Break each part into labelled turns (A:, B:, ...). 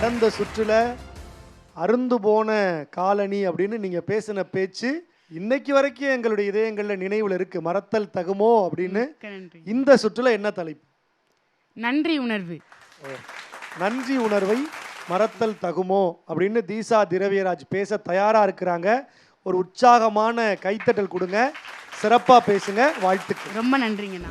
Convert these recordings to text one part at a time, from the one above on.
A: கடந்த சுற்றுல அருந்து போன காலனி அப்படின்னு நீங்க பேசின பேச்சு இன்னைக்கு வரைக்கும் எங்களுடைய இதயங்கள்ல நினைவுல இருக்கு. மறத்தல் தகுமோ அப்படின்னு இந்த சுற்றுல என்ன தலைப்பு?
B: நன்றி உணர்வு.
A: நன்றி உணர்வை மறத்தல் தகுமோ அப்படின்னு தீசா திரவியராஜ் பேச தயாரா இருக்கிறாங்க. ஒரு உற்சாகமான கைத்தட்டல் கொடுங்க. சிறப்பா பேசுங்க. வாழ்த்துக்கள்.
B: ரொம்ப நன்றிங்கண்ணா.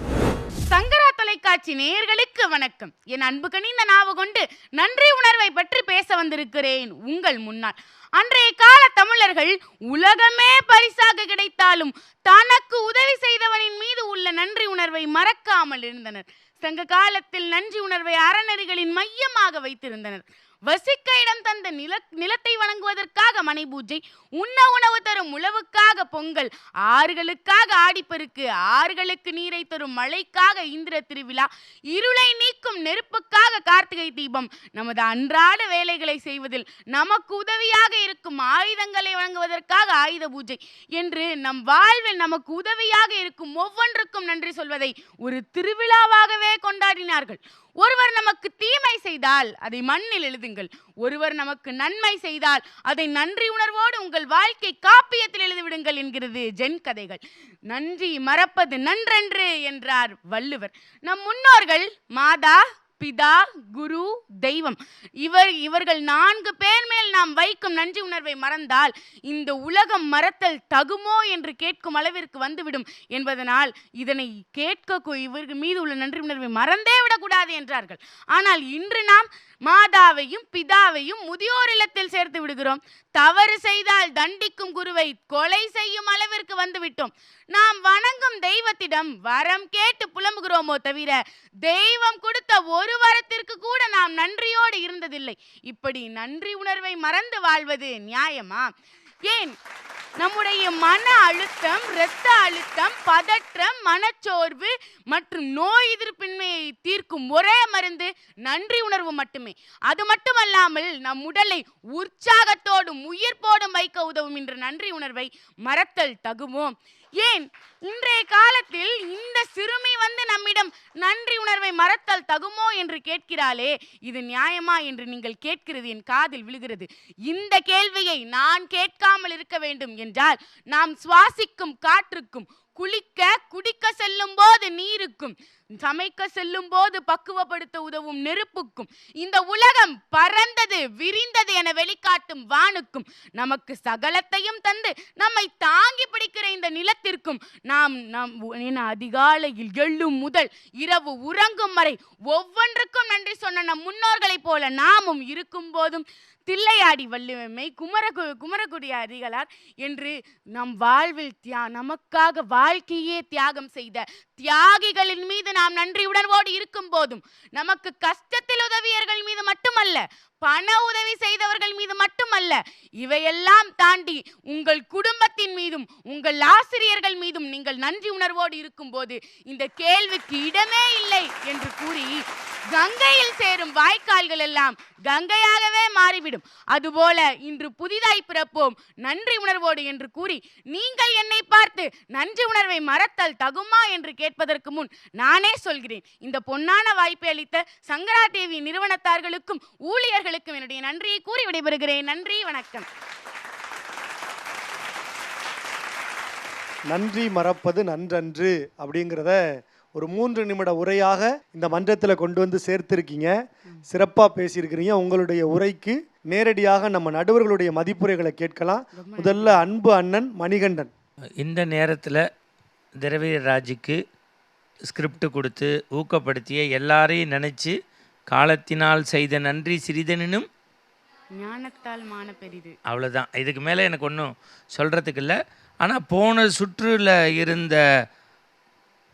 B: தொலைக்காட்சி நேயர்களுக்கு வணக்கம். என் அன்பு கனிந்த நாவு கொண்டு நன்றி உணர்வை பற்றி பேச வந்திருக்கிறேன் உங்கள் முன்னால் அன்றைய கால தமிழர்கள் உலகமே பரிசாக கிடைத்தாலும் தனக்கு உதவி செய்தவனின் மீது உள்ள நன்றி உணர்வை மறக்காமல் இருந்தனர். சங்க காலத்தில் நன்றி உணர்வை அறநெறிகளின் மையமாக வைத்திருந்தனர். வசிக்க இடம் தந்த நில நிலத்தை வணங்குவதற்காக மனை பூஜை உண்ண உணவு தரும் உழவுக்காக பொங்கல் ஆறுகளுக்காக ஆடிப்பெருக்கு ஆறுகளுக்கு நீரை தரும் மழைக்காக இந்திர திருவிழா இருளை நீக்கும் நெருப்புக்காக கார்த்திகை தீபம். நமது அன்றாட வேலைகளை செய்வதில் நமக்கு உதவியாக இருக்கும் ஆயுதங்களை வழங்குவதற்காக ஆயுத பூஜை என்று நம் வாழ்வில் நமக்கு உதவியாக இருக்கும் ஒவ்வொன்றுக்கும் நன்றி சொல்வதை ஒரு திருவிழாவாகவே கொண்டாடினார்கள். ஒருவர் நமக்கு தீமை செய்தால் அதை மண்ணில் எழுதுங்கள். ஒருவர் நமக்கு நன்மை செய்தால் அதை நன்றி உணர்வோடு உங்கள் வாழ்க்கை காப்பியத்தில் எழுதிவிடுங்கள் என்கிறது ஜென் கதைகள். நன்றி மறப்பது நன்றன்று என்றார் வள்ளுவர். நம் முன்னோர்கள் மாதா பிதா குரு தெய்வம். இவர் இவர்கள் நான்கு பேர் மேல் நாம் வைக்கும் நன்றி உணர்வை மறந்தால் இந்த உலகம் மறத்தல் தகுமோ என்று கேட்கும் அளவிற்கு வந்துவிடும் என்பதனால் இதனை கேட்க இவர்கள் மீது உள்ள நன்றி உணர்வை மறந்தே விடக்கூடாது என்றார்கள். ஆனால் இன்று நாம் மாதாவையும் பிதாவையும் முதியோர் இல்லத்தில் சேர்த்து விடுகிறோம். தவறு செய்தால் தண்டிக்கும் குருவை கொலை செய்யும் அளவிற்கு வந்துவிட்டோம். நாம் வணங்கும் தெய்வத்திடம் வரம் கேட்டு புலம்புகிறோமோ தவிர தெய்வம் கொடுத்த ஒரு நாம் நன்றியோடு இருந்ததில்லை. இப்படி நன்றி உணர்வை மறந்து வாழ்வது நியாயமா? ஏன்? நம்முடைய மன அழுத்தம் இரத்த அழுத்தம் பதற்றம் மனச்சோர்வு மற்றும் நோய் எதிர்ப்பின்மையை தீர்க்கும் ஒரே மருந்து நன்றி உணர்வு மட்டுமே. அது மட்டுமல்லாமல் நம் உடலை உற்சாகத்தோடும் உயிர்ப்போடும் வைக்க உதவும் என்ற நன்றி உணர்வை மறத்தல் தகுமோ? ஏன்? இன்றைய காலத்தில் இந்த சிறுமி வந்து நம்மிடம் நன்றி உணர்வை மறத்தல் தகுமோ என்று கேட்கிறாளே இது நியாயமா என்று நீங்கள் கேட்கிறது என் காதில் விழுகிறது. இந்த கேள்வியை நான் கேட்காமல் இருக்க வேண்டும் என்றால் நாம் சுவாசிக்கும் காற்றுக்கும் குளிக்க குடிக்க செல்லும் போது நீருக்கும் சமைக்க செல்லும் போது பக்குவப்படுத்த உதவும் நெருப்புக்கும் இந்த உலகம் பறந்தது விரிந்தது என வெளிக்காட்டும் வானுக்கும் நமக்கு சகலத்தையும் தந்து நம்மை தாங்கி நிலத்திற்கும் நாம் நாம் என அதிகாலையில் எழும் முதல் இரவு உறங்கும் வரை ஒவ்வொன்றுக்கும் நன்றி சொன்ன நம் முன்னோர்களைப் போல நாமும் இருக்கும் போதும் தில்லையாடி வள்ளுவமை குமரகு குமரகுடி அடிகளார் என்று நம் வாழ்வில் தியா நமக்காக வாழ்க்கையே தியாகம் செய்த தியாகிகளின் மீது நாம் நன்றி உணர்வோடு இருக்கும் போதும் நமக்கு கஷ்டத்தில் உதவியர்கள் மீது மட்டுமல்ல பண உதவி செய்தவர்கள் மீது மட்டுமல்ல இவையெல்லாம் தாண்டி உங்கள் குடும்பத்தின் மீதும் உங்கள் ஆசிரியர்கள் மீதும் நீங்கள் நன்றி உணர்வோடு இருக்கும்போது இந்த கேள்விக்கு இடமே இல்லை என்று கூறி கங்கையில் சேரும் வாய்க்கால்கள் எல்லாம் கங்கையாகவே மாறிவிடும். அதுபோல இன்று புதிதாய் பிறப்போம். நன்றி உணர்வோடு என்று கூறி நீங்கள் என்னை பார்த்து நன்றி உணர்வை மறத்தல் தகுமா என்று கேட்பதற்கு முன் நானே சொல்கிறேன். இந்த பொன்னான வாய்ப்பை அளித்த சங்கராதேவி நிறுவனத்தார்களுக்கும் ஊழியர்களுக்கும் என்னுடைய நன்றியை கூறி விடைபெறுகிறேன். நன்றி வணக்கம்.
A: நன்றி மறப்பது நன்றன்று அப்படிங்கிறத ஒரு மூன்று நிமிட உரையாக இந்த மன்றத்தில் கொண்டு வந்து சேர்த்திருக்கீங்க. சிறப்பாக பேசியிருக்கிறீங்க. உங்களுடைய உரைக்கு நேரடியாக நம்ம நடுவர்களுடைய மதிப்புரைகளை கேட்கலாம். முதல்ல அன்பு அண்ணன் மணிகண்டன்.
C: இந்த நேரத்தில் திரவியராஜுக்கு ஸ்கிரிப்ட் கொடுத்து ஊக்கப்படுத்திய எல்லாரையும் நினச்சி காலத்தினால் செய்த நன்றி சிறிதனினும்
B: ஞானத்தால் மான பெரிது.
C: அவ்வளோதான் இதுக்கு மேலே எனக்கு ஒன்றும் சொல்கிறதுக்கு இல்லை. ஆனால் போன சுற்றுல இருந்த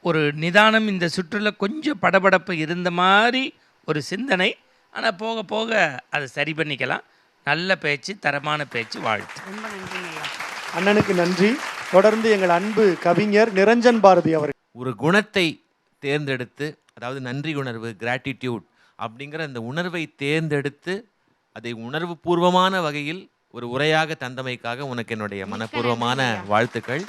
C: ஒரு நிதானம் இந்த சுற்றுல கொஞ்சம் படபடப்பு இருந்த மாதிரி ஒரு சிந்தனை. ஆனால் போக போக அதை சரி பண்ணிக்கலாம். நல்ல பேச்சு தரமான பேச்சு வாழ்த்து.
A: அண்ணனுக்கு நன்றி. தொடர்ந்து எங்கள் அன்பு கவிஞர் நிரஞ்சன் பாரதி அவர்
D: ஒரு குணத்தை தேர்ந்தெடுத்து அதாவது நன்றி உணர்வு கிராட்டிடியூட் அப்படிங்கிற அந்த உணர்வை தேர்ந்தெடுத்து அதை உணர்வு பூர்வமான வகையில் ஒரு உரையாக தந்தமைக்காக உனக்கு என்னுடைய மனப்பூர்வமான வாழ்த்துக்கள்.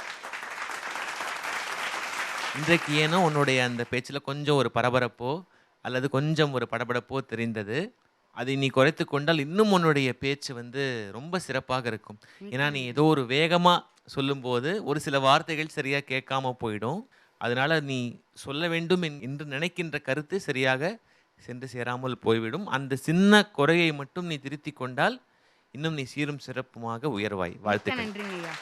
D: இன்றைக்கு ஏனோ உன்னுடைய அந்த பேச்சில் கொஞ்சம் ஒரு பரபரப்போ அல்லது கொஞ்சம் ஒரு படபடப்போ தெரிந்தது. அதை நீ குறைத்து கொண்டால் இன்னும் உன்னுடைய பேச்சு வந்து ரொம்ப சிறப்பாக இருக்கும். ஏன்னா நீ ஏதோ ஒரு வேகமாக சொல்லும்போது ஒரு சில வார்த்தைகள் சரியாக கேட்காம போயிடும். அதனால நீ சொல்ல வேண்டும் என்- என்று நினைக்கின்ற கருத்து சரியாக சென்று சேராமல் போய்விடும். அந்த சின்ன குறையை மட்டும் நீ திருத்தி கொண்டால் இன்னும் நீ சீரும் சிறப்புமாக உயர்வாய். வாழ்த்துக்கள்.
B: நன்றிங்க ஐயா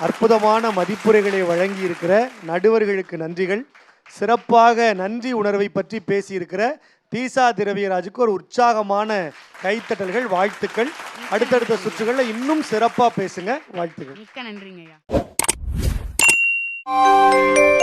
A: அற்புதமான மதிப்புரைகளை வழங்கி இருக்கிற நடுவர்களுக்கு நன்றிகள். சிறப்பாக நன்றி உணர்வை பற்றி பேசியிருக்கிற தீசா திரவியராஜுக்கு ஒரு உற்சாகமான கைத்தட்டல்கள் வாழ்த்துக்கள். அடுத்தடுத்த சுற்றுகளில் இன்னும் சிறப்பாக பேசுங்க. வாழ்த்துக்கள்.
B: மிக்க நன்றிங்க ஐயா